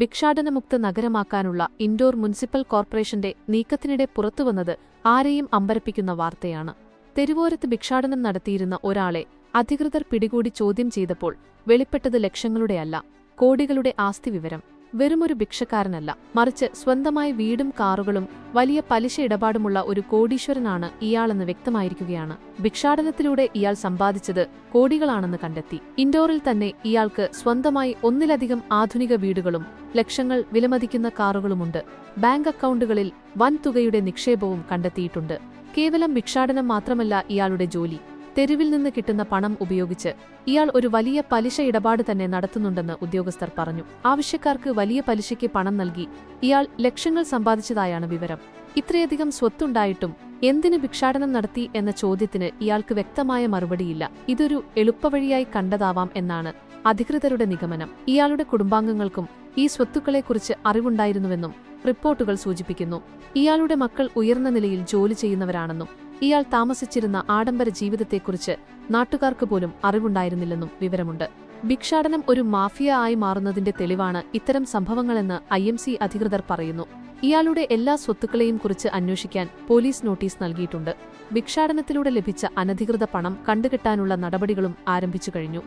ഭിക്ഷാടനമുക്ത നഗരമാക്കാനുള്ള indoor municipal കോർപ്പറേഷന്റെ നീക്കത്തിനിടെ പുറത്തുവന്നത് ആരെയും അമ്പരപ്പിക്കുന്ന വാർത്തയാണ്. തെരുവോരത്ത് ഭിക്ഷാടനം നടത്തിയിരുന്ന ഒരാളെ അധികൃതർ പിടികൂടി ചോദ്യം ചെയ്തപ്പോൾ വെളിപ്പെട്ടത് ലക്ഷങ്ങളുടെയല്ല കോടികളുടെ ആസ്തി വിവരം വെറുമൊരു ഭിക്ഷക്കാരനല്ല. മറിച്ച് സ്വന്തമായി വീടും കാറുകളും വലിയ പലിശ ഇടപാടുമുള്ള ഒരു കോടീശ്വരനാണ് ഇയാളെന്ന് വ്യക്തമായിരിക്കുകയാണ്. ഭിക്ഷാടനത്തിലൂടെ ഇയാൾ സമ്പാദിച്ചത് കോടികളാണെന്ന് കണ്ടെത്തി. ഇൻഡോറിൽ തന്നെ ഇയാൾക്ക് സ്വന്തമായി ഒന്നിലധികം ആധുനിക വീടുകളും ലക്ഷങ്ങൾ വിലമതിക്കുന്ന കാറുകളുമുണ്ട്. ബാങ്ക് അക്കൗണ്ടുകളിൽ വൻതുകയുടെ നിക്ഷേപവും കണ്ടെത്തിയിട്ടുണ്ട്. കേവലം ഭിക്ഷാടനം മാത്രമല്ല ഇയാളുടെ ജോലി. തെരുവിൽ നിന്ന് കിട്ടുന്ന പണം ഉപയോഗിച്ച് ഇയാൾ ഒരു വലിയ പലിശ ഇടപാട് തന്നെ നടത്തുന്നുണ്ടെന്ന് ഉദ്യോഗസ്ഥർ പറഞ്ഞു. ആവശ്യക്കാർക്ക് വലിയ പലിശയ്ക്ക് പണം നൽകി ഇയാൾ ലക്ഷങ്ങൾ സമ്പാദിച്ചതായാണ് വിവരം. ഇത്രയധികം സ്വത്തുണ്ടായിട്ടും എന്തിന് ഭിക്ഷാടനം നടത്തി എന്ന ചോദ്യത്തിന് ഇയാൾക്ക് വ്യക്തമായ മറുപടിയില്ല. ഇതൊരു എളുപ്പവഴിയായി കണ്ടതാവാം എന്നാണ് അധികൃതരുടെ നിഗമനം. ഇയാളുടെ കുടുംബാംഗങ്ങൾക്കും ഈ സ്വത്തുക്കളെക്കുറിച്ച് അറിവുണ്ടായിരുന്നുവെന്നും റിപ്പോർട്ടുകൾ സൂചിപ്പിക്കുന്നു. ഇയാളുടെ മക്കൾ ഉയർന്ന നിലയിൽ ജോലി ചെയ്യുന്നവരാണെന്നും ഇയാൾ താമസിച്ചിരുന്ന ആഡംബര ജീവിതത്തെക്കുറിച്ച് നാട്ടുകാർക്ക് പോലും അറിവുണ്ടായിരുന്നില്ലെന്നും വിവരമുണ്ട്. ഭിക്ഷാടനം ഒരു മാഫിയ ആയി മാറുന്നതിന്റെ തെളിവാണ് ഇത്തരം സംഭവങ്ങളെന്ന് ഐ എം സി അധികൃതർ പറയുന്നു. ഇയാളുടെ എല്ലാ സ്വത്തുക്കളെയും കുറിച്ച് അന്വേഷിക്കാൻ പോലീസ് നോട്ടീസ് നൽകിയിട്ടുണ്ട്. ഭിക്ഷാടനത്തിലൂടെ ലഭിച്ച അനധികൃത പണം കണ്ടുകെട്ടാനുള്ള നടപടികളും ആരംഭിച്ചു കഴിഞ്ഞു.